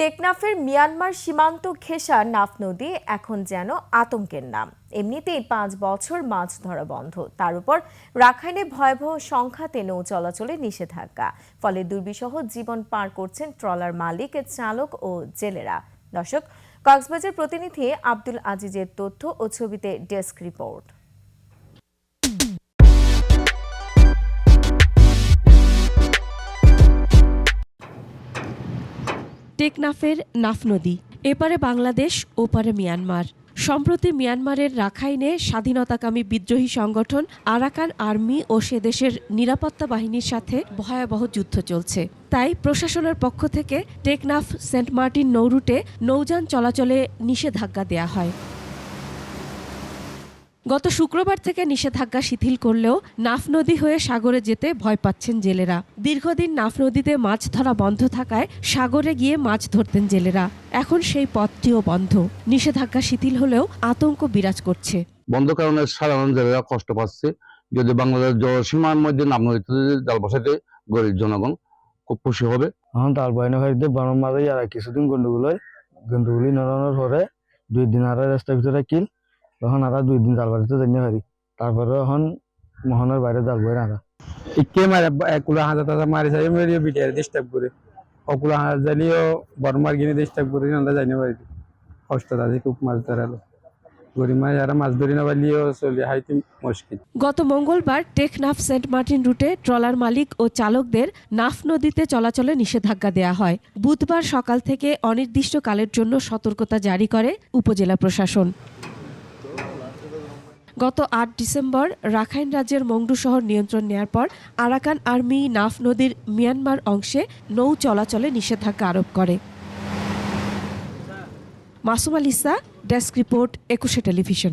টেকনাফের মিয়ানমার সীমান্ত ঘেঁষা নাফ নদী এখন যেন আতঙ্কের নাম। এমনিতেই পাঁচ বছর মাছ ধরা বন্ধ। তার উপর রাখাইনে ভয়াবহ সংখ্যাতে নৌ চলাচলে নিষেধাজ্ঞা। ফলে দুর্বিসহ জীবন পার করছেন ট্রলার মালিক, চালক ও জেলেরা। দর্শক, কক্সবাজার প্রতিনিধি আব্দুল আজিজের তথ্য ও ছবিতে ডেস্ক রিপোর্ট। টেকনাফের নাফ নদী। এপারে বাংলাদেশ, ওপারে মিয়ানমার। সম্প্রতি মিয়ানমারের রাখাইনে স্বাধীনতাকামী বিদ্রোহী সংগঠন আরাকান আর্মি ও সে দেশের নিরাপত্তা বাহিনীর সাথে ভয়াবহ যুদ্ধ চলছে। তাই প্রশাসনের পক্ষ থেকে টেকনাফ সেন্ট মার্টিন নৌরুটে নৌযান চলাচলে নিষেধাজ্ঞা দেয়া হয়। গত শুক্রবার থেকে নিষেধাজ্ঞা শিথিল করলেও নাফ নদী হয়ে সাগরে যেতে ভয় পাচ্ছেন জেলেরা। দীর্ঘদিন নাফ নদীতে মাছ ধরা বন্ধ থাকায় সাগরে গিয়ে মাছ ধরতেন জেলেরা। এখন সেই পথটিও বন্ধ। নিষেধাজ্ঞা শিথিল হলেও আতঙ্ক বিরাজ করছে। বন্ধ কারণে সাধারণ জেলেরা কষ্ট পাচ্ছে। যদি বাংলাদেশ জলসীমার মধ্যে নাম নদীতে জাল বসাতে গরিব জনগণ খুব খুশি হবে। এখন তার বাইনে হইতে বনের মাঝে আর কিছুদিন গন্ডগোল হয়। গন্ডগোলি নড়ানোর পরে দুই দিন আর রাস্তার ভিতরে কিল তখন আর দুই দিন জাল বাড়িতে জানি পারি তারপরে এখন মোহনের বাইরে জাল বই না ইকে মারে একুলা হাজার টাকা মারি সাই মেরে বিটিয়ার ডিস্টার্ব করে। অকুলা হাজার জালিও বর্মার গিনে ডিস্টার্ব করে আমরা জানি পারি কষ্ট আছে খুব মাছ ধরালো। গত মঙ্গলবার টেকনাফ সেন্ট মার্টিন রুটে ট্রলার মালিক ও চালকদের নাফ নদীতে চলাচলে নিষেধাজ্ঞা দেয়া হয়। বুধবার সকাল থেকে অনির্দিষ্টকালের জন্য সতর্কতা জারি করে উপজেলা প্রশাসন। গত আট ডিসেম্বর রাখাইন রাজ্যের মংডু শহর নিয়ন্ত্রণ নেয়ার পর আরাকান আর্মি নাফ নদীর মিয়ানমার অংশে নৌ চলাচলে নিষেধাজ্ঞা আরোপ করে। Masum Alisa desk report, Ekushey Television.